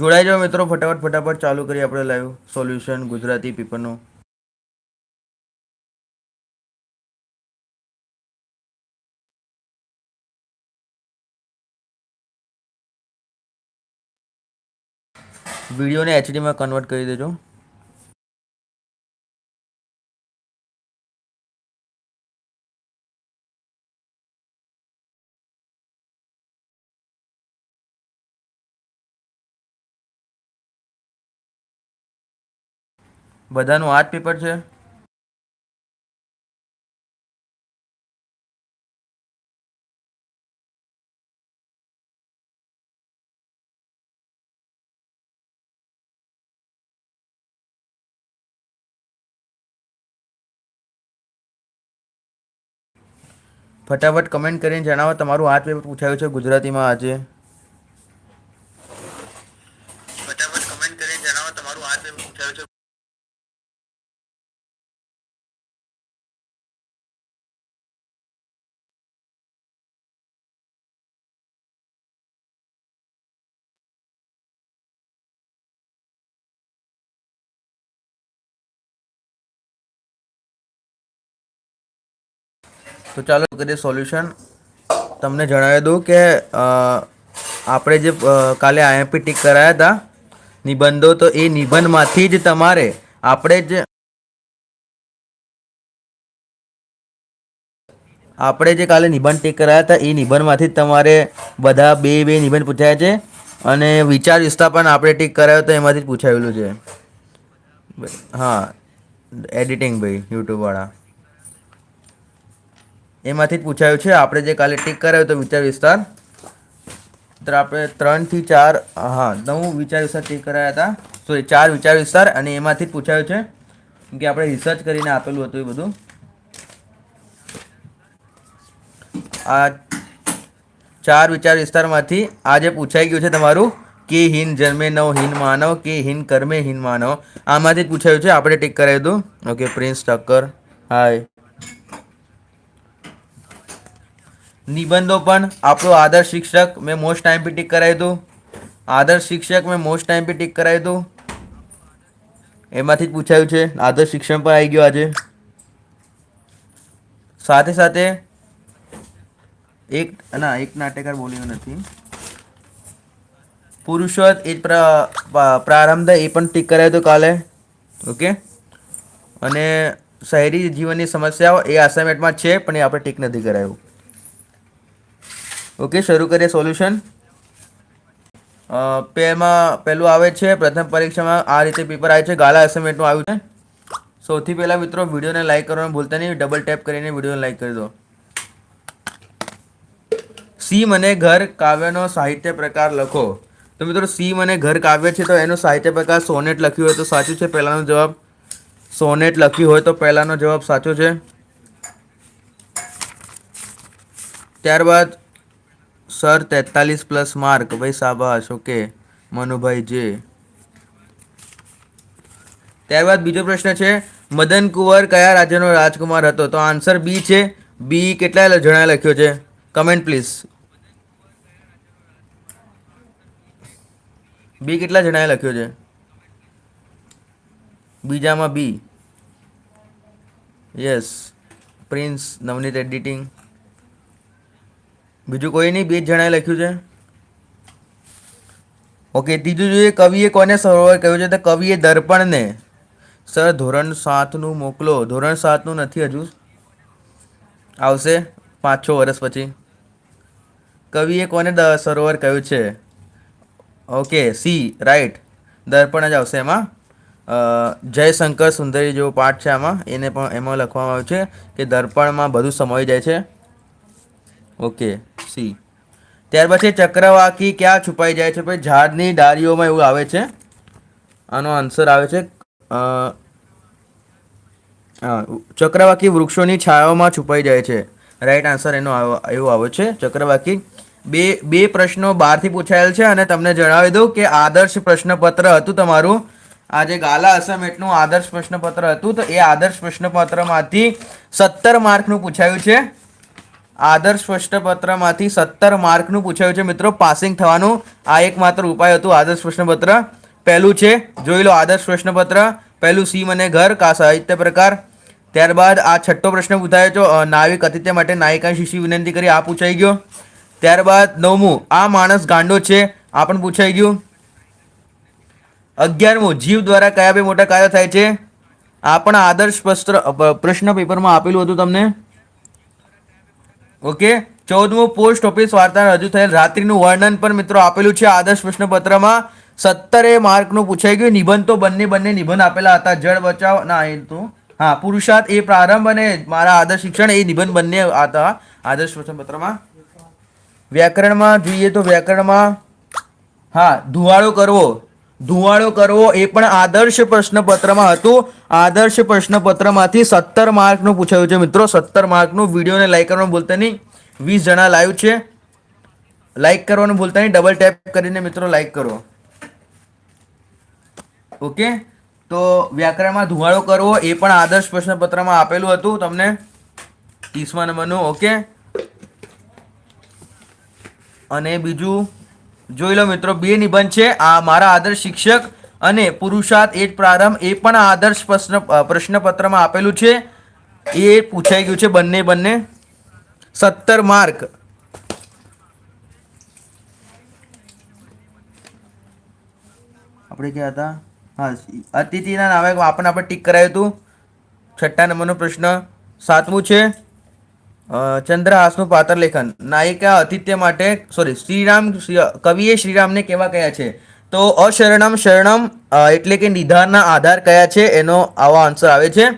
જોડાઈ જાઓ મિત્રો, ફટાફટ ફટાફટ ચાલુ કરીએ આપણે લાઈવ સોલ્યુશન ગુજરાતી પેપરનું વિડીયોને એચડીમાં કન્વર્ટ કરી દેજો. બધાનું આ જ પેપર છે. ફટાફટ કમેન્ટ કરીને જણાવો, તમારું આ પેપર પૂછાયું છે ગુજરાતીમાં આજે ફટાફટ કમેન્ટ કરીને જણાવો તમારું આ જ પેપર પૂછાયું છે તો ચાલો કરીએ સોલ્યુશન તમને જણાવી દઉં કે આપણે જે કાલે આઈએમપી ટીક કરાયા હતા, નિબંધો, તો એ નિબંધમાંથી જ તમારે આપણે જ આપણે જે કાલે નિબંધ ટીક કરાયા હતા, એ નિબંધમાંથી જ તમારે બધા બે બે નિબંધ પૂછાયા છે. અને વિચાર વિસ્થાપન આપણે ટીક કરાયો તો એમાંથી જ પૂછાયેલું છે. હા, એડિટિંગ ભાઈ યુટ્યુબવાળા એમાંથી જ પૂછાયું છે. આપણે જે કાલે ટીક કરાયો તો વિચાર વિસ્તાર, તો આપણે ત્રણથી ચાર, હા, નવ વિચાર વિસ્તાર ટીક કરાયા હતા. સોરી ચાર વિચાર વિસ્તાર અને એમાંથી જ પૂછાયું છે. કે આપણે રિસર્ચ કરીને આપેલું હતું એ બધું. આ ચાર વિચાર વિસ્તારમાંથી આજે પૂછાઈ ગયું છે તમારું, કે હિન જન્મે નવ, હિન માનવ, કે હિન કર્મે, હિન માનવ. આમાંથી જ પૂછાયું છે. આપણે ટીક કરાવી દઉં ઓકે પ્રિન્સ ટક્કર હાય નિબંધો પણ આપણો આદર્શ શિક્ષક મેં મોસ્ટ ટાઈમ પી ટીક કરાવી હતું આદર્શ શિક્ષક મેં મોસ્ટ ટાઈમ પી ટીક કરાવી હતું એમાંથી જ પૂછાયું છે, આદર્શ શિક્ષણ પણ આવી ગયું આજે. સાથે સાથે એક, ના, એક નાટ્યકાર બોલ્યો નથી. પુરુષોત્ત એ પ્રારંભ એ પણ ટીક કરાયો હતો કાલે. ઓકે? અને શહેરી જીવનની સમસ્યાઓ એ અસાઇનમેન્ટમાં છે, પણ એ આપણે ટીક નથી કરાયું. ઓકે, શરૂ કરીએ સોલ્યુશન. પેમાં પહેલું આવે છે, પ્રથમ પરીક્ષામાં આ રીતે પેપર આવે છે, ગાલા અસાઇનમેન્ટનું આવ્યું છે. સૌથી પહેલાં મિત્રો વિડીયોને લાઇક કરવાનું ભૂલતા નહીં ડબલ ટેપ કરીને વિડીયોને લાઇક કરી દો. સી મને ઘર કાવ્યનો સાહિત્ય પ્રકાર લખો. તો મિત્રો, સી મને ઘર કાવ્ય છે, તો એનો સાહિત્ય પ્રકાર સોનેટ લખ્યું હોય તો સાચું છે, પહેલાંનો જવાબ. સોનેટ લખ્યું હોય તો પહેલાંનો જવાબ સાચો છે. ત્યારબાદ સર તેતાલીસ પ્લસ માર્ક. ભાઈ સાબાશ ઓકે મનુભાઈ જે ત્યારબાદ બીજો પ્રશ્ન છે, મદન કુંવર કયા રાજ્યનો રાજકુમાર હતો? તો આન્સર બી છે. બી કેટલા જણા લખ્યો છે? Comment please. બી કેટલા જણાએ લખ્યો છે? બીજામાં B. Yes. Prince, Navneet editing. બીજું કોઈ નહીં, બે જ જણાએ લખ્યું છે. ઓકે ત્રીજું જોઈએ, કવિએ કોને સરોવર કહ્યું છે? તો કવિએ દર્પણને. સર, ધોરણ સાતનું મોકલો. ધોરણ સાતનું નથી હજુ. આવશે પાંચ છ વર્ષ પછી. કવિએ કોને દ- સરોવર કહ્યું છે? ઓકે સી રાઈટ દર્પણ જ આવશે એમાં. જયશંકર સુંદરી જેવો પાઠ છે આમાં. એને પણ એમાં લખવામાં આવ્યું છે કે દર્પણમાં બધું સમાઈ જાય છે. ઓકે સી ત્યાર પછી ચક્રવાકી ક્યાં છુપાઈ જાય છે? ભાઈ, ઝાડની ડાળીઓમાં એવું આવે છે. આનો આન્સર આવે છે ચક્રવાકી વૃક્ષોની છાયાઓમાં છુપાઈ જાય છે. રાઈટ આન્સર એનો એવો આવે છે. ચક્રવાકી, બે બે પ્રશ્નો બહારથી પૂછાયેલ છે અને તમને જણાવી દઉં કે આદર્શ પ્રશ્નપત્ર હતું તમારું. આ જે ગાલા અસાઇનમેન્ટનું આદર્શ પ્રશ્નપત્ર હતું તો એ આદર્શ પ્રશ્નપત્રમાંથી સત્તર માર્કનું પૂછાયું છે. આદર્શ પ્રશ્નપત્રમાંથી સત્તર માર્કનું પૂછાયું છે. મિત્રો, પાસિંગ થવાનું આ એકમાત્ર ઉપાય હતું આદર્શ પ્રશ્નપત્ર પહેલું છે, જોઈ લો આદર્શ પ્રશ્નપત્ર પહેલું સી મને ઘર, કા સાહિત્ય પ્રકાર. ત્યારબાદ આ છઠ્ઠો પ્રશ્ન પૂછાયો છો. નાવિક અતિથ્ય માટે નાયિકા શિશી વિનંતી કરી, આ પૂછાઈ ગયો. ત્યારબાદ નવમું, આ માણસ ગાંડો છે, આ પણ પૂછાઈ ગયું. અગિયારમું, જીવ દ્વારા કયા બે મોટા કાર્યો થાય છે? આ પણ આદર્શ પ્રશ્ન પેપરમાં આપેલું હતું તમને. ઓકે? ચૌદમું પોસ્ટ ઓફિસ વાર્તા રજૂ થયેલ રાત્રિનું વર્ણન પણ મિત્રો આપેલું છે આદર્શ પ્રશ્નપત્રમાં. સત્તરે માર્કનું પૂછાઈ ગયું. નિબંધ તો બંને બંને નિબંધ આપેલા હતા. જળ બચાવ ના, એ તો. હા, પુરુષાર્થ એ પ્રારંભ અને મારા આદર્શ શિક્ષણ એ નિબંધ બંને હતા. આદર્શ પ્રશ્નપત્રમાં. વ્યાકરણમાં જોઈએ તો વ્યાકરણમાં, હા ધુવાળો કરવો. ધુવાળો કરવો એ પણ આદર્શ પ્રશ્નપત્રમાં હતું. આદર્શ પ્રશ્નપત્રમાંથી સત્તર માર્કનું પૂછાયું છે મિત્રો. સત્તર માર્કનું વિડીયોને લાઈક કરવાનું ભૂલતા નહીં. વીસ જણા લાઈવ છે. લાઈક કરવાનું ભૂલતા નહીં. ડબલ ટેપ કરીને મિત્રો લાઈક કરો. ઓકે તો વ્યાકરણમાં ધુવાળો કરવો એ પણ આદર્શ પ્રશ્નપત્રમાં આપેલું હતું તમને. ત્રીસમા નંબરનું. ઓકે અને બીજું જોઈ લો મિત્રો, બે નિબંધ છે. આ મારા આદર્શ શિક્ષક અને પુરુષાર્થ, એ જ પ્રારંભ, એ પણ આદર્શ પ્રશ્ન પ્રશ્નપત્રમાં આપેલું છે. એ પૂછાઈ ગયું છે બંને બંને. સત્તર માર્ક. આપણે ક્યાં હતા? હા, અતિથિના નામે આપણને આપણે ટીક કરાયું હતું. છઠ્ઠા નંબરનો પ્રશ્ન સાતમું છે. ચંદ્રહાસનું પાત્ર લેખન. નાયિકા અતિથ્ય માટે સોરી શ્રીરામ, શ્રી- કવિએ શ્રીરામને કેવા કયા છે? તો અશરણમ શરણમ એટલે કે નિધારના આધાર કયા છે? એનો આવો આન્સર આવે છે.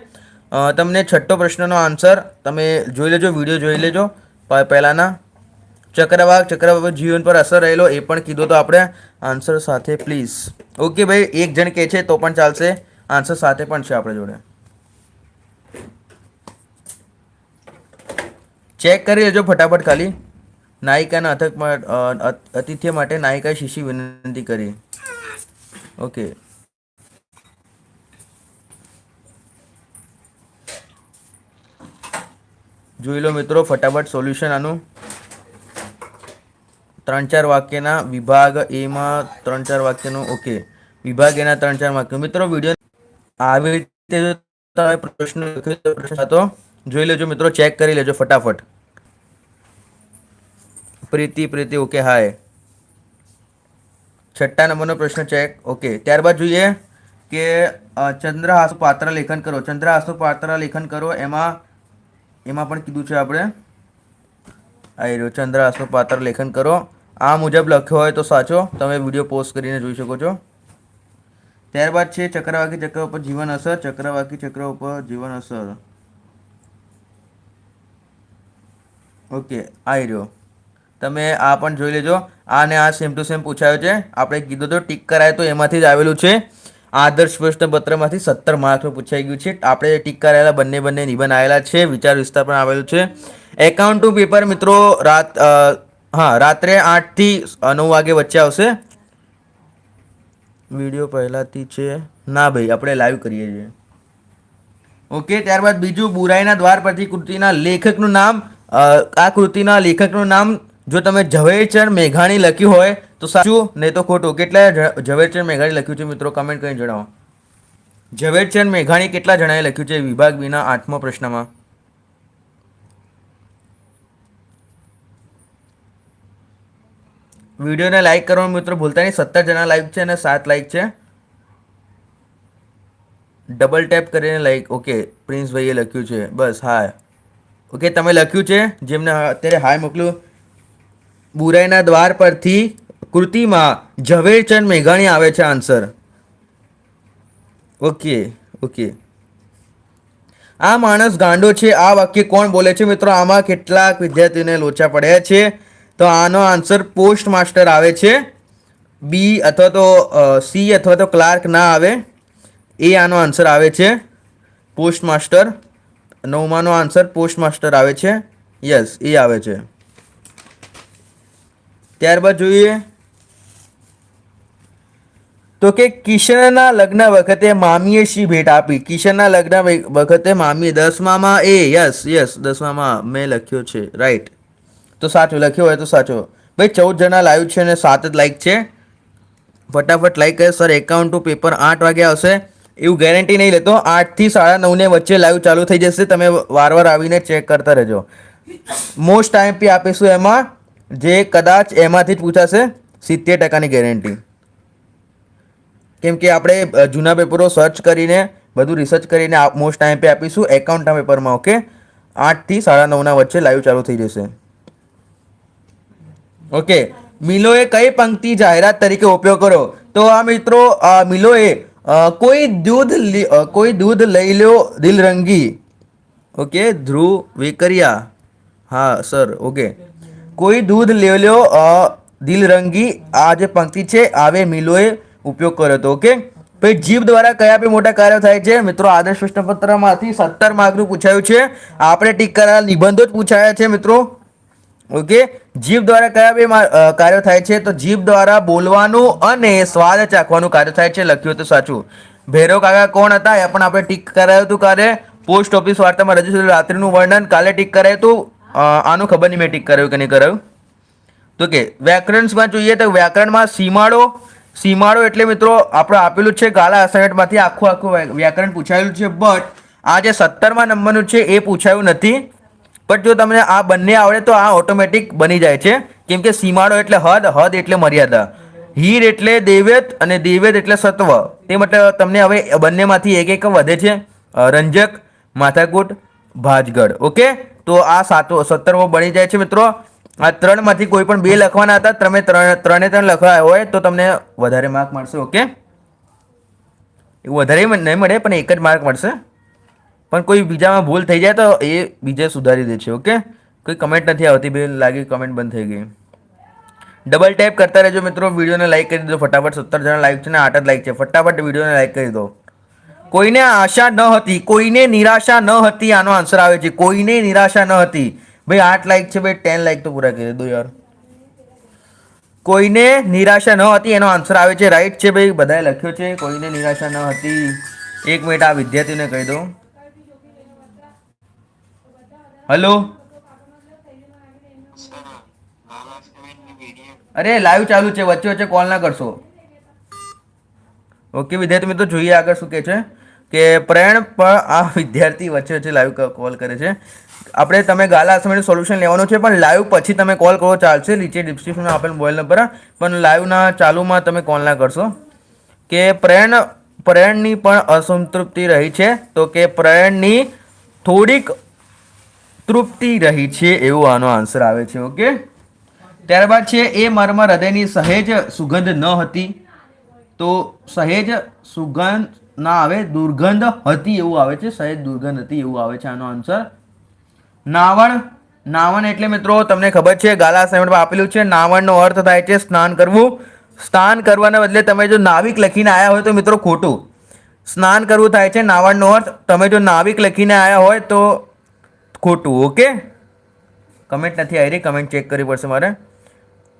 તમને છઠ્ઠો પ્રશ્નનો આન્સર તમે જોઈ લેજો વીડિયો જોઈ લેજો. પહેલાના. ચક્રવાક ચક્રવાક જીવન પર અસર રહેલો એ પણ કીધો તો આપણે. આન્સર સાથે પ્લીઝ ઓકે ભાઈ, એક જણ કહે છે તો પણ ચાલશે. આન્સર સાથે પણ છે આપણે જોડે. ચેક કરી લેજો ફટાફટ ખાલી. નાયિકાના અથક અતિથ્ય માટે નાયિકાએ શીશી વિનંતી કરી. ઓકે. જોઈ લો મિત્રો, ફટાફટ સોલ્યુશન આનું. ત્રણ ચાર વાક્યના વિભાગ એમાં ત્રણ ચાર વાક્યનું, ઓકે. વિભાગ એના ત્રણ ચાર વાક્ય. મિત્રો, વીડિયો આવી રીતે તમે પ્રશ્ન લખ્યો પ્રશ્ન હતો જોઈ લેજો મિત્રો, ચેક કરી લેજો ફટાફટ. પ્રીતિ પ્રીતિ ઓકે હાય છઠ્ઠા નંબરનો પ્રશ્ન ચેક ઓકે ત્યારબાદ જોઈએ કે ચંદ્રહાસનું પાત્ર લેખન કરો. ચંદ્રહાસનું પાત્ર લેખન કરો, એમાં એમાં પણ કીધું છે આપણે. આવી રહ્યો ચંદ્રહાસનું પાત્ર લેખન કરો. આ મુજબ લખ્યો હોય તો સાચો. તમે વીડિયો પોસ્ટ કરીને જોઈ શકો છો. ત્યારબાદ છે ચક્રવાકી ચક્ર ઉપર જીવન અસર ચક્રવાકી ચક્ર ઉપર જીવન અસર. ઓકે આવી રહ્યો. તમે આ પણ જોઈ લેજો. આ ને આ સેમ ટુ સેમ પૂછાયો છે. આપણે કીધું તો ટીક કરાય તો એમાંથી જ આવેલું છે. આદર્શ પ્રશ્નપત્રમાંથી સત્તર માર્કનું પૂછાઈ ગયું છે. આપણે ટીક કરાયેલા બંને બંને નિબંધ આવેલા છે. વિચાર વિસ્તાર પણ આવેલું છે. એકાઉન્ટનું પેપર મિત્રો રાત હા, રાત્રે આઠથી નવ વાગે વચ્ચે આવશે. વીડિયો પહેલાથી છે. ના ભાઈ, આપણે લાઈવ કરીએ છીએ. ઓકે, ત્યારબાદ બીજું બુરાઈના દ્વાર પરથી કૃતિના લેખકનું નામ આ કૃતિના લેખકનું નામ જો તમે ઝવેરચંદ મેઘાણી લખ્યું હોય, તો સાચું, નહીં તો ખોટું. કેટલા ઝવેરચંદ મેઘાણી લખ્યું છે મિત્રો? કમેન્ટ કરીને જણાવો. ઝવેરચંદ મેઘાણી કેટલા જણાએ લખ્યું છે વિભાગ બીના આઠમો પ્રશ્નમાં? વિડીયોને લાઇક કરવાનું મિત્રો ભૂલતા નહીં. સત્તર જણા લાઈક છે અને સાત લાઈક છે. ડબલ ટેપ કરીને લાઈક ઓકે પ્રિન્સભાઈએ લખ્યું છે. બસ હા ઓકે તમે લખ્યું છે? જેમને અત્યારે હાય મોકલ્યું બુરાઈના દ્વાર પરથી કૃતિમાં ઝવેરચંદ મેઘાણી આવે છે આન્સર. Okay okay. આ માણસ ગાંડો છે, આ વાક્ય કોણ બોલે છે મિત્રો? આમાં કેટલાક વિદ્યાર્થીઓને લોચા પડ્યા છે. તો આનો આન્સર પોસ્ટ માસ્ટર આવે છે. બી અથવા તો સી અથવા તો ક્લાર્ક ના આવે. એ આનો આન્સર આવે છે. Post master. નવમાનો answer post master આવે છે. યસ, એ આવે છે. ત્યારબાદ જોઈએ. તો કે કિશનના લગ્ન વખતે મામીએ શી ભેટ આપી? કિશનના લગ્ન વખતે મામીએ દસમામાં એ, યસ યસ દસમામાં મેં લખ્યો છે રાઈટ તો સાચું, લખ્યું હોય તો સાચું. ભાઈ, ચૌદ જણા લાઈવ છે અને સાત જ લાઈક છે. ફટાફટ લાઈક કરે. સર એકાઉન્ટ ટુ પેપર આઠ વાગે આવશે એવું ગેરંટી નહીં લેતો. આઠથી સાડા નવને વચ્ચે લાઈવ ચાલુ થઈ જશે. તમે વારવાર આવીને ચેક કરતા રહેજો. મોસ્ટ ટાઈમ પી આપીશું એમાં. જે કદાચ એમાંથી જ પૂછાશે, સિત્તેર ટકાની ગેરંટી કેમ કે આપણે જૂના પેપરો સર્ચ કરીને, બધું રિસર્ચ કરીને મોસ્ટ ટાઈમ પે આપીશું એકાઉન્ટના પેપરમાં ઓકે આઠથી સાડા નવના વચ્ચે લાઈવ ચાલુ થઈ જશે. ઓકે મિલોએ કઈ પંક્તિ જાહેરાત તરીકે ઉપયોગ કર્યો? તો આ મિત્રો મિલોએ કોઈ દૂધ કોઈ દૂધ લઈ લ્યો, દિલરંગી. ઓકે ધ્રુવ વેકરિયા. હા સર ઓકે કોઈ દૂધ લઈ લ્યો દિલરંગી આ જે પંક્તિ છે, આવે મિલોએ ઉપયોગ કર્યો હતો, ઓકે? પછી જીભ દ્વારા કયા બે મોટા કાર્યો થાય છે? મિત્રો, આદર્શ પ્રશ્નપત્રમાંથી સત્તર માર્કનું પૂછાયું છે. આપણે ટીક કરેલા નિબંધો જ પૂછાયા છે, મિત્રો. ઓકે? જીભ દ્વારા કયા બે કાર્યો થાય છે? તો જીભ દ્વારા બોલવાનું અને સ્વાદ ચાખવાનું કાર્ય થાય છે, લખ્યું હતું સાચું. ભૈરવ કાકા કોણ હતા? એ પણ આપણે ટીક કરાયું હતું કાલે. પોસ્ટ ઓફિસ વાર્તામાં રજૂ રાત્રિનું વર્ણન કાલે ટીક કરાયું હતું. આનું ખબર નહીં મેં ટીક કરાયું કે નહીં કર્યું? તો કે વ્યાકરણમાં જોઈએ તો વ્યાકરણમાં સીમાડો સીમાડો એટલે મિત્રો આપણે આપેલું છે ગાલા અસાઇનમેન્ટમાંથી આખું આખું વ્યાકરણ પૂછાયેલું છે બટ આ જે સત્તરમાં નંબરનું છે એ પૂછાયું નથી. બટ જો તમને આ બંને આવડે તો આ ઓટોમેટિક બની જાય છે. કેમ કે સીમાડો એટલે હદ હદ એટલે મર્યાદા. હીર એટલે દેવેત અને દેવેત એટલે સત્વ. તે મતલબ તમને હવે બંનેમાંથી એક એક વધે છે. રંજક, માથાકૂટ, ભાજગઢ. ઓકે તો આ સાતો સત્તરમો બની જાય છે મિત્રો. આ ત્રણમાંથી કોઈ પણ બે લખવાના હતા, તમે ત્રણ ત્રણે લખવા હોય, તો તમને વધારે માર્ક મળશે ઓકે એવું વધારે નહીં મળે, પણ એક જ માર્ક મળશે. પણ કોઈ બીજામાં ભૂલ થઈ જાય, તો એ બીજે સુધારી દે છે ઓકે કોઈ કમેન્ટ નથી આવતી, બે લાગી કમેન્ટ બંધ થઈ ગઈ. ડબલ ટેપ કરતા રહેજો મિત્રો, વિડીયોને લાઇક કરી દો ફટાફટ સત્તર જણા લાઈક છે ને આઠ જ લાઈક છે. ફટાફટ વિડીયોને લાઈક કરી દો. કોઈને આશા ન હતી, કોઈને નિરાશા ન હતી, આનો આન્સર આવે છે. કોઈને નિરાશા ન હતી. ભાઈ, આઠ લાઈક છે, ભાઈ ટેન લાઈક તો પૂરા કરી દો યાર. કોઈને નિરાશા ન હતી, એનો આન્સર આવે છે. રાઈટ છે, ભાઈ, બધાએ લખ્યો છે. કોઈને નિરાશા ન હતી. એક મિનિટ આ વિદ્યાર્થીને કહી દો હલો અરે લાઈવ ચાલુ છે. વચ્ચે વચ્ચે કોલ ના કરશો. ઓકે વિદ્યાર્થી મિત્રો, જોઈએ આગળ શું કહે છે. કે પ્રેણ પણ આ વિદ્યાર્થી વચ્ચે વચ્ચે લાઈવ કોલ કરે છે. આપણે તમે ગાલા અસાઇનમેન્ટ સોલ્યુશન લેવાનું છે, પણ લાઈવ પછી તમે કોલ કરો, ચાલશે. નીચે ડિસ્ક્રિપ્શનમાં આપેલ મોબાઈલ નંબર પણ લાઈવના ચાલુમાં તમે કોલ ના કરશો. કે પ્રેણ પ્રેણની પણ અસંતૃપ્તિ રહી છે. તો કે પ્રેણની થોડીક તૃપ્તિ રહી છે એવો આનો આન્સર આવે છે ઓકે ત્યારબાદ છે, એ મારમાં હૃદયની સહેજ સુગંધ ન હતી. તો સહેજ સુગંધ ના આવે, દુર્ગંધ હતી એવું આવે છે, સહેજ દુર્ગંધ હતી એવું આવે છે આનો આન્સર નાવણ નાવણ એટલે મિત્રો તમને ખબર છે, ગાલા અસાઇનમેન્ટમાં આપેલું છે, નાવણનો અર્થ થાય છે સ્નાન કરવું. સ્નાન કરવાના બદલે તમે જો નાવિક લખીને આવ્યા હોય તો મિત્રો ખોટું. સ્નાન કરવું થાય છે, નાવણનો અર્થ, તમે જો નાવિક લખીને આવ્યા હોય તો ખોટું, ઓકે? કમેન્ટ નથી આવી રહી કમેન્ટ ચેક કરવી પડશે મારે.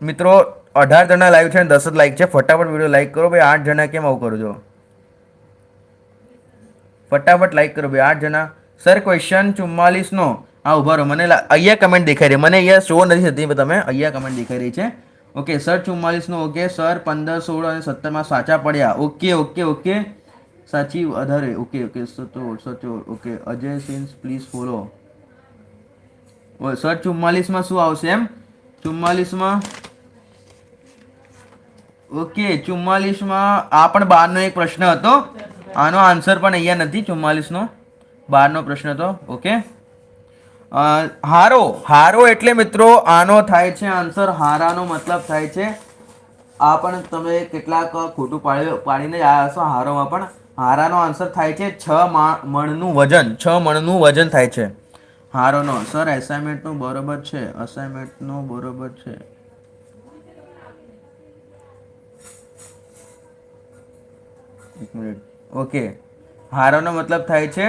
મિત્રો, અઢાર જણા લાઈવ છે દસ જ લાઈક છે, ફટાફટ વીડિયો લાઈક કરો, ભાઈ આઠ જણા કેમ આવું કરો છો? ફટાફટ લાઈક કરો ભાઈ આઠ જણા. સર ક્વેશ્ચન ચુમ્માલીસનો હા ઊભા રહો. મને અહીંયા કમેન્ટ દેખાઈ રહી. મને અહીંયા શો નથી થતી તમે અહીંયા કમેન્ટ દેખાઈ રહી છે. ઓકે સર ચુમ્માલીસનો ઓકે સર પંદર, સોળ અને સત્તરમાં સાચા પડ્યા. ઓકે ઓકે ઓકે સાચી વધારે. ઓકે ઓકે સચો સચો ઓકે અજય સિન્સ પ્લીઝ ફોલો સર ચુમ્માલીસમાં શું આવશે એમ? ચુમ્માલીસમાં ઓકે ચુમ્માલીસમાં આ પણ બારનો એક પ્રશ્ન હતો. આનો આન્સર પણ અહીંયા નથી, ચુમ્માલીસનો. બારનો પ્રશ્ન હતો ઓકે હારો. હારો એટલે મિત્રો, આનો થાય છે આન્સર હારાનો મતલબ થાય છે. આ પણ તમે કેટલાક ખોટું પાડી પાડીને આ હશો હારોમાં પણ. હારાનો આન્સર થાય છે છ મણનું વજન, છ મણનું વજન થાય છે. હારોનો સર એસાઇનમેન્ટનું બરોબર છે અસાઇનમેન્ટનું બરોબર છે. એક મિનિટ. ઓકે. હારોનો મતલબ થાય છે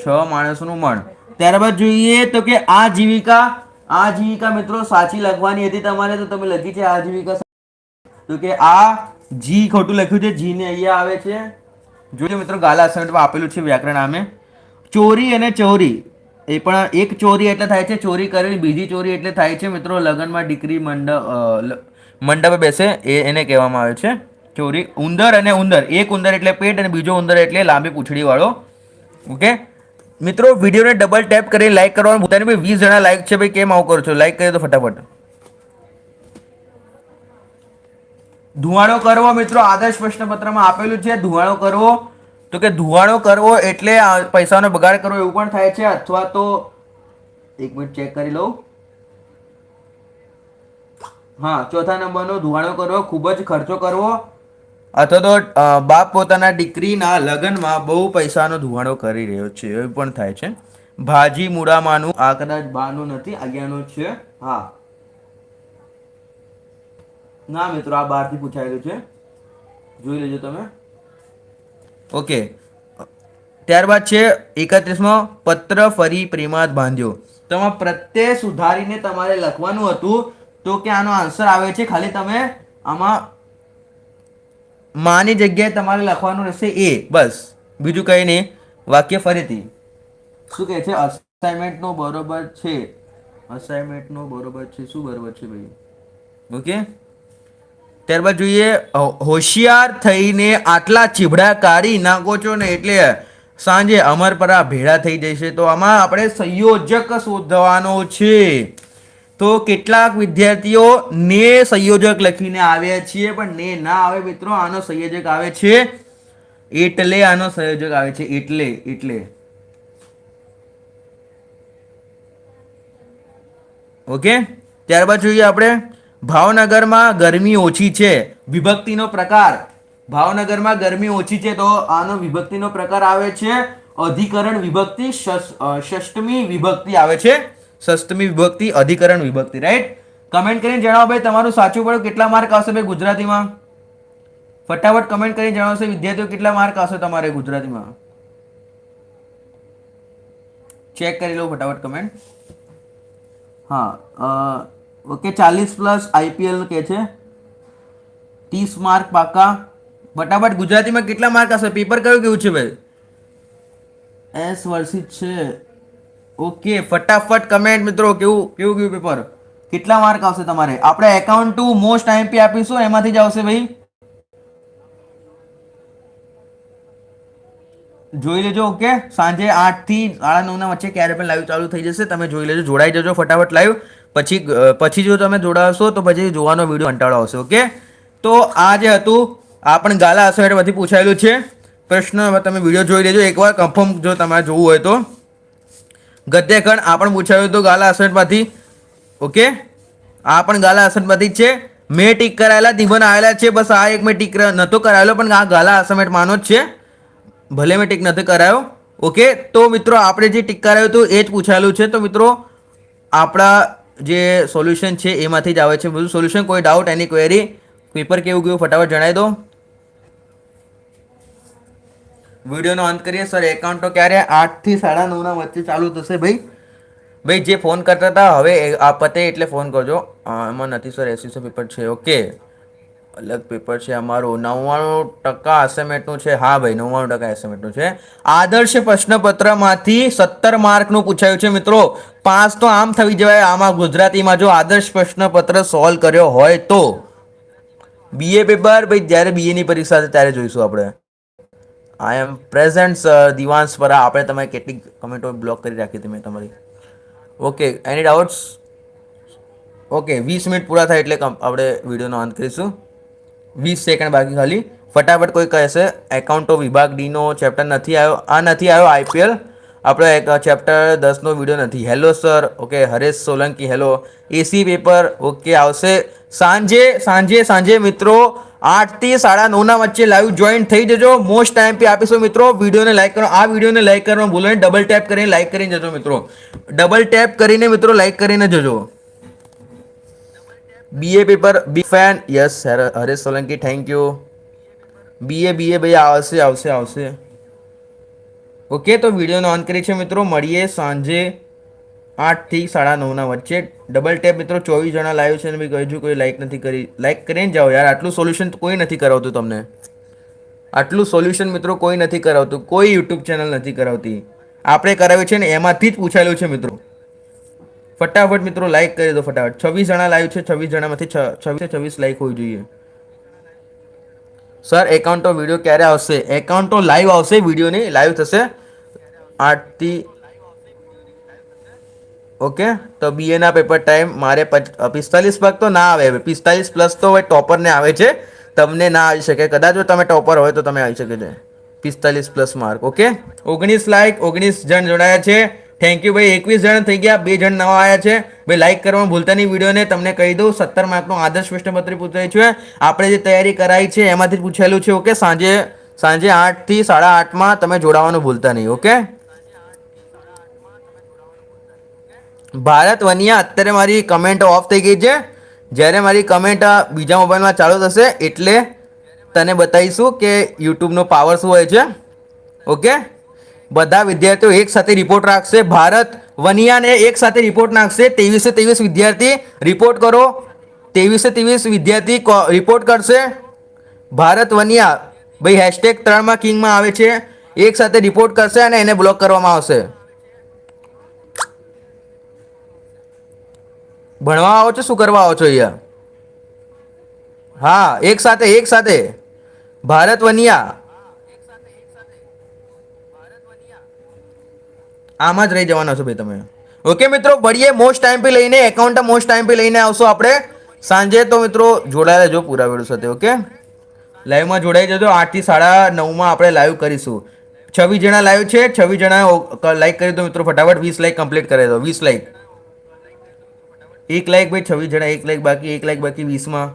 છ માણસનું મણ. ત્યારબાદ જોઈએ તો કે આ જીવિકા આ જીવિકા મિત્રો સાચી લખવાની હતી તમારે, તો તમે લખી છે આ જીવિકા તો કે આ જી ખોટું લખ્યું છે જી ને અહીંયા આવે છે. જોજો મિત્રો ગાલા અસાઇનમેન્ટમાં આપેલું છે વ્યાકરણ આમે. ચોરી અને ચોરી, એ પણ એક ચોરી એટલે થાય છે, ચોરી કરેલી બીજી ચોરી એટલે થાય છે. મિત્રો, લગ્નમાં દીકરી મંડપ મંડપે બેસે, એ એને કહેવામાં આવે છે. ચોરી, ઉંદર અને ઉંદર. એક ઉંદર એટલે પેટ અને બીજો ઉંદર એટલે લાંબી પૂંછડી વાળો ઓકે? મિત્રો, વિડીયોને ડબલ ટેપ કરી લાઈક કરવાનું ભૂતાની ભાઈ વીસ જણા લાઈક છે ભાઈ, કેમ આવું કરો છો? લાઈક કરી દો ફટાફટ. ધુવાડો કરવો મિત્રો, આદર્શ પ્રશ્નપત્રમાં આપેલું છે, ધુવાડો કરવો. તો કે ધુવાડો કરવો એટલે પૈસાનો બગાડ કરવો એવું પણ થાય છે, અથવા તો એક મિનિટ ચેક કરી લઉં. હા, ચોથા નંબરનો ધુવાડો કરવો, ખૂબ જ ખર્ચો કરવો. અથવા તો બાપ પોતાના દીકરીના લગ્નમાં બહુ પૈસાનો ધુવાડો કરી રહ્યો છે, એવું પણ થાય છે. ભાજી મૂળામાંનું આ કદાચ બાનું નથી અગિયારનું છે. હા. ના મિત્રો, આ બહારથી પૂછાયેલું છે. જોઈ લેજો તમે. ઓકે. ત્યારબાદ છે, એકત્રીસમાં, પત્ર ફરી પ્રેમાદ બાંધ્યો. તમે પ્રત્યય સુધારીને તમારે લખવાનું હતું, તો કે આનો આન્સર આવે છે, ખાલી તમે આમાં માની જગ્યાએ તમારે લખવાનું રહેશે એ. બસ. બીજું કંઈ નહીં. વાક્ય ફરીથી. શું કહે છે? અસાઇનમેન્ટનો બરોબર છે. અસાઇનમેન્ટનો બરોબર છે. શું બરોબર છે ભાઈ? ઓકે. ત્યારબાદ જોઈએ હોશિયાર થઈને આટલા ચીભડા કાઢી નાખો છો ને એટલે સાંજે અમરપરા ભેળા થઈ જશે. તો આમાં આપણે સંયોજક શોધવાનો છે. તો કેટલાક વિદ્યાર્થીઓ ને સંયોજક લખીને આવ્યા છીએ પણ ને ના આવે મિત્રો, આનો સંયોજક આવે છે એટલે, આનો સંયોજક આવે છે એટલે એટલે. ઓકે? ત્યારબાદ જોઈએ આપણે, ભાવનગરમાં ગરમી ઓછી છે, વિભક્તિનો પ્રકાર. ભાવનગરમાં ગરમી ઓછી છે, તો આનો વિભક્તિનો પ્રકાર આવે છે, અધિકરણ વિભક્તિ ષષ્ટમી વિભક્તિ આવે છે. ષષ્ટમી વિભક્તિ, અધિકરણ વિભક્તિ રાઈટ કમેન્ટ કરીને જણાવો ભાઈ, તમારું સાચું પડ્યું કેટલા માર્ક આવશે ભાઈ ગુજરાતીમાં? ફટાફટ કમેન્ટ કરીને જણાવશે વિદ્યાર્થીઓ કેટલા માર્ક આવશે તમારે ગુજરાતીમાં? ચેક કરી લો ફટાફટ કમેન્ટ હા ઓકે ચાલીસ પ્લસ આઈપીએલ કે છે, ત્રીસ માર્ક પાકા. ફટાફટ ગુજરાતીમાં કેટલા માર્ક હશે પેપર કયું કેવું છે ભાઈ? એસ વર્ષિત છે. ઓકે, ફટાફટ કમેન્ટ મિત્રો, કેવું કેવું કેવું પેપર કેટલા માર્ક આવશે તમારે? આપણે એકાઉન્ટ ટુ મોસ્ટ આઈએમપી આપીશું, એમાંથી જ આવશે ભાઈ. જોઈ લેજો, ઓકે? સાંજે આઠથી સાડા નવ ના વચ્ચે ક્યારે પણ લાઈવ ચાલુ થઈ જશે, તમે જોઈ લેજો, જોડાઈ જજો ફટાફટ લાઈવ પછી પછી જો તમે જોડાશો, તો પછી જોવાનો વીડિયો કંટાળો આવશે, ઓકે? તો આ જે હતું, આ પણ ગાલા અસાઇનમેન્ટમાંથી પૂછાયેલું છે. પ્રશ્ન તમે વીડિયો જોઈ લેજો, એકવાર કન્ફર્મ જો તમારે જોવું હોય તો. ગદ્યખંડ આ પણ પૂછાયું હતું ગાલા અસાઇનમેન્ટમાંથી ઓકે? આ પણ ગાલા જ છે. મેં ટીક કરાયેલા દીવન આવેલા છે. બસ આ એક મેં ટીક નહોતો કરાયેલો, પણ આ ગાલા અસાઇનમેન્ટમાંનો જ છે. ભલે મેં ટીક નથી કરાયો. ઓકે? તો મિત્રો, આપણે જે ટીક કરાયું હતું એ જ પૂછાયેલું છે. તો મિત્રો, આપણા જે સોલ્યુશન છે એમાંથી જ આવે છે. બધું સોલ્યુશન, કોઈ ડાઉટ એની ક્વેરી પેપર કેવું ગયું ફટાફટ જણાવી દો. વિડીયોનો અંત કરીએ. સર એકાઉન્ટ ક્યારે? આઠથી સાડા નવના વચ્ચે ચાલુ થશે ભાઈ. ભાઈ, જે ફોન કરતા હતા, હવે આ પતે એટલે ફોન કરજો. એમાં નથી સર એસીસો પેપર છે ઓકે અલગ પેપર છે અમારું. નવ્વાણું ટકા એસેમેટનું છે. હા ભાઈ, નવ્વાણું ટકા અસાઇનમેન્ટનું છે. આદર્શ પ્રશ્નપત્રમાંથી સત્તર માર્કનું પૂછાયું છે, મિત્રો. પાસ તો આમ થઈ જવાય. આમાં ગુજરાતીમાં જો આદર્શ પ્રશ્નપત્ર સોલ્વ કર્યો હોય તો. બીએ પેપર ભાઈ, જ્યારે બીએની પરીક્ષા ત્યારે જોઈશું આપણે. આઈ એમ પ્રેઝન્ટ સર દિવાંશ પર આપણે તમારી કેટલીક કમેન્ટો બ્લોક કરી રાખી હતી મેં તમારી. ઓકે એની ડાઉટ્સ ઓકે વીસ મિનિટ પૂરા થાય એટલે આપણે વિડીયોનો અંત કરીશું. વીસ સેકન્ડ બાકી ખાલી. ફટાફટ કોઈ કહેશે એકાઉન્ટો વિભાગ ડીનો ચેપ્ટર નથી આવ્યો. આ નથી આવ્યો આઈપીએલ આપણો એક ચેપ્ટર દસનો વીડિયો નથી. Hello sir okay Haresh Solanki hello AC paper okay આવશે. સાંજે સાંજે સાંજે, મિત્રો, આઠથી સાડા નવના વચ્ચે લાઈવ જોઈન થઈ જજો. મોસ્ટ ટાઈમ પે આપીશું, મિત્રો. વિડીયોને લાઈક કરો. આ વિડીયોને લાઈક કરવાનું ભૂલો નહીં ડબલ ટેપ કરીને લાઈક કરીને જજો, મિત્રો. ડબલ ટેપ કરીને, મિત્રો લાઈક કરીને જજો. BA paper B fan yes Haresh Solanki thank you BA BA ભાઈ આવશે આવશે આવશે. ઓકે, તો વિડીયોનો ઓન કરી છે મિત્રો. મળીએ સાંજે આઠથી સાડા નવના વચ્ચે. ડબલ ટેપ મિત્રો, ચોવીસ જણા લાઈવ છે અને ભાઈ કહીજું કોઈ લાઈક નથી કરી. લાઈક કરીને જાઓ યાર. આટલું સોલ્યુશન કોઈ નથી કરાવતું તમને. આટલું સોલ્યુશન મિત્રો કોઈ નથી કરાવતું. કોઈ યુટ્યુબ ચેનલ નથી કરાવતી. આપણે કરાવ્યું છે ને એમાંથી જ પૂછાયેલું છે મિત્રો. ફટાફટ મિત્રો લાઈક કરી દો ફટાફટ. છવ્વીસ જણા લાઈવ છે. છવ્વીસ જણામાંથી છવ્વીસ છવ્વીસ લાઈક હોવી જોઈએ. સર, એકાઉન્ટ વીડિયો ક્યારે આવશે? એકાઉન્ટો લાઈવ આવશે વિડીયોની લાઈવ થશે. આઠથી ઓકે? તો બીએના પેપર ટાઈમ મારે પિસ્તાલીસ માર્ક તો ના આવે પિસ્તાલીસ પ્લસ તો હવે ટોપરને આવે છે. તમને ના આવી શકે. કદાચ તમે ટોપર હોય તો તમે આવી શકે છે. પિસ્તાલીસ પ્લસ માર્ક ઓકે? ઓગણીસ લાઈક ઓગણીસ જણ જોડાયા છે. થેન્ક યુ ભાઈ. એકવીસ જણ થઈ ગયા. બે જણ નવા આવ્યા છે. ભાઈ લાઈક કરવાનું ભૂલતા નહીં. વિડીયોને તમને કહી દઉં, સત્તર માર્કનું આદર્શ પ્રશ્નપત્ર પૂછાય છે. આપણે જે તૈયારી કરાઈ છે, એમાંથી પૂછેલું છે ઓકે સાંજે સાંજે આઠથી સાડા આઠમાં તમે જોડાવાનું ભૂલતા નહીં ઓકે ભારત વનિયા, અત્યારે મારી કમેન્ટ ઓફ થઈ ગઈ છે. જ્યારે મારી કમેન્ટ બીજા મોબાઈલમાં ચાલુ થશે, એટલે તને બતાવીશું કે યુટ્યુબનો પાવર શું હોય છે ઓકે બધા વિદ્યાર્થીઓ એક સાથે રિપોર્ટ રાખશે. ભારત વનિયાને એક સાથે રિપોર્ટ નાખશે. ત્રેવીસે ત્રેવીસ વિદ્યાર્થી રિપોર્ટ કરો. ત્રેવીસે ત્રેવીસ વિદ્યાર્થી રિપોર્ટ કરશે. ભારત વનિયા, ભાઈ હેશટેગ ત્રણમાં કિંગમાં આવે છે. એક સાથે રિપોર્ટ કરશે અને એને બ્લોક કરવામાં આવશે. ભણવા આવો છો? શું કરવા આવો છો અહીંયા? હા, એક સાથે એક સાથે. ભારત વનિયા આમાં જ રહી જવાના છો ભાઈ તમે. ઓકે મિત્રો બળીએ મોસ્ટ ટાઈમ પી લઈને એકાઉન્ટ મોસ્ટ ટાઈમ પી લઈને આવશો આપણે. સાંજે તો મિત્રો જોડાયેલા રહેજો પૂરા વેળો સાથે ઓકે લાઈવમાં જોડાઈ જજો. આઠથી સાડા નવમાં આપણે લાઈવ કરીશું. છવ્વીસ જણા લાઈવ છે, છવ્વીસ જણા લાઈક કરી દો મિત્રો, ફટાફટ વીસ લાઈક કમ્પ્લીટ કરી દો, વીસ લાઈક એક લાઈક ભાઈ છવ્વીસ જણા, એક લાઈક બાકી, એક લાઈક બાકી વીસમાં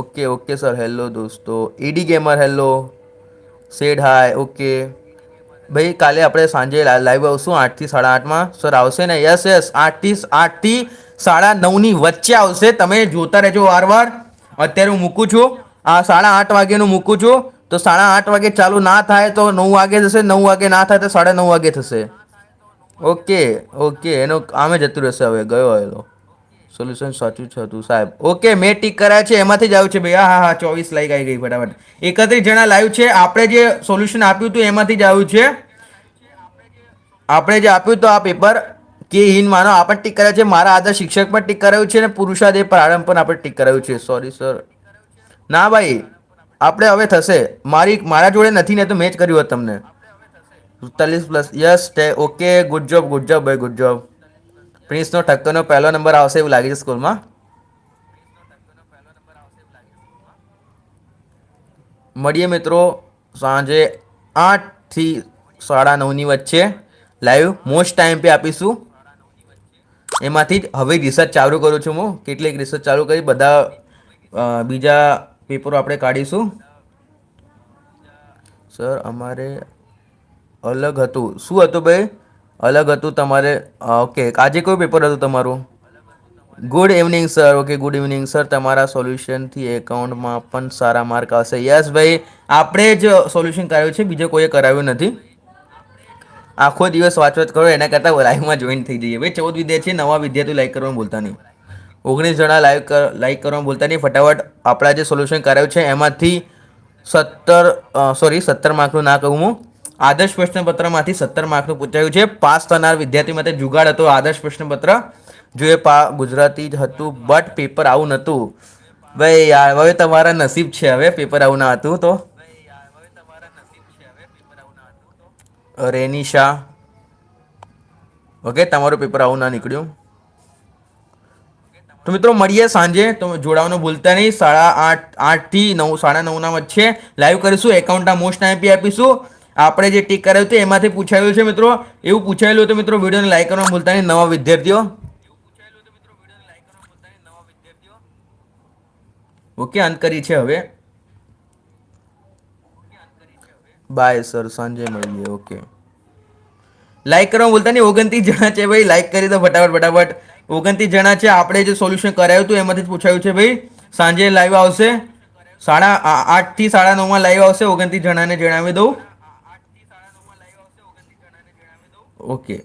ઓકે ઓકે સર હેલો દોસ્તો. AD gamer hello said hi okay ભાઈ, કાલે આપણે સાંજે લાઈવ આવશું આઠથી સાડા આઠમાં. સર આવશે ને? યસ યસ આઠથી આઠથી સાડા નવની વચ્ચે આવશે. તમે જોતા રહેજો વાર વાર અત્યારે હું મૂકું છું. આ સાડા આઠ વાગ્યાનું મૂકું છું. તો સાડા આઠ વાગે ચાલુ ના થાય તો નવ વાગે થશે નવ વાગે ના થાય તો સાડા નવ વાગે થશે. ઓકે ઓકે એનો, આમે જતું રહેશે હવે. ગયો એનો સોલ્યુશન સાચું છે હતું સાહેબ. ઓકે મેં ટીક કરાયા છે, એમાંથી જ આવ્યું છે ભાઈ. હા હા ચોવીસ લાઈક આવી ગઈ ફટાફટ. એકત્રીસ જણા લાઈવ છે, આપણે જે સોલ્યુશન આપ્યું હતું એમાંથી જ આવ્યું છે. આપણે જે આપ્યું તો આ પેપર કે હિન માનો આપણે ટીક કર્યા છે. મારા આદર શિક્ષક પણ ટીક કરાયું છે અને પુરુષાદે પ્રારંભ પણ આપણે ટીક કરાયું છે. સોરી સર ના ભાઈ, આપણે હવે થશે. મારી, મારા જોડે નથી ને તો મેં જ કર્યું હોત તમને. સુડતાલીસ plus yes okay good job good job ભાઈ ગુડ જોબ પ્રિન્સનો ઠક્કરનો પહેલો નંબર આવશે એવું લાગે છે સ્કૂલમાં. મળીએ મિત્રો સાંજે આઠથી સાડા નવની વચ્ચે લાઈવ મોસ્ટ ટાઈમ પે આપીશું. એમાંથી જ હવે રિસર્ચ ચાલુ કરું છું હું. કેટલીક રિસર્ચ ચાલુ કરી, બધા બીજા પેપરો આપણે કાઢીશું. સર અમારે અલગ હતું. શું હતું ભાઈ? અલગ હતું તમારે? ઓકે. આજે કયું પેપર હતું તમારું? Good evening sir okay good evening sir તમારા સોલ્યુશનથી એકાઉન્ટમાં પણ સારા માર્ક આવશે. યસ ભાઈ. આપણે જ સોલ્યુશન કરાવ્યું છે. બીજે કોઈએ કરાવ્યું નથી. આખો દિવસ વાંચવાચ કરો. એના કરતાં લાઈવમાં જોઈન થઈ જઈએ. ભાઈ, ચૌદ વિદ્યાર્થી નવા વિદ્યાર્થીઓ લાઈક કરવાનું ભૂલતા નહીં. ઓગણીસ જણા લાઈવ લાઈક કરવાનું ભૂલતા નહીં. ફટાફટ આપણા જે સોલ્યુશન કરાવ્યું છે, એમાંથી સત્તર સોરી સત્તર માર્કનું ના કહું હું. આદર્શ પ્રશ્નપત્રમાંથી સત્તર માર્કનું પૂછાયું છે. પાસ થનાર વિદ્યાર્થી માટે જુગાડ હતો આદર્શ પ્રશ્નપત્ર. જો એ પા ગુજરાતી જ હતું બટ પેપર આવું નહોતું ભાઈ હવે તમારા નસીબ છે હવે પેપર આવું ના હતું તો. રેનિશા ઓકે, તમારું પેપર આવું ના નીકળ્યું. તો મિત્રો મળીએ સાંજે. તો જોડાવાનું ભૂલતા નહીં. સાડા આઠ આઠથી નવ સાડા નવના વચ્ચે. લાઈવ કરીશું. એકાઉન્ટના મોસ્ટ આઈપી આપીશું. આપણે જે ટીક કરાવ્યું હતું એમાંથી પૂછાયેલું છે મિત્રો. એવું પૂછાયેલું હતું મિત્રો વિડીયોને લાઈક કરવા ભૂલતા નહીં. નવા વિદ્યાર્થીઓ. ઓકે, અંત કરી છે હવે. બાય સર સાંજે મળીએ. ઓકે લાઈક કરવા ભૂલતા નહીં. ઓગણત્રીસ જણા છે ભાઈ. લાઈક કરી દો ફટાફટ ફટાફટ. ઓગણત્રીસ જણા છે. આપણે જે સોલ્યુશન કરાયું હતું એમાંથી જ પૂછાયું છે ભાઈ. સાંજે લાઈવ આવશે. સાડા આઠથી સાડા નવમાં લાઈવ આવશે. ઓગણત્રીસ જણાને જણાવી દઉં. ઓકે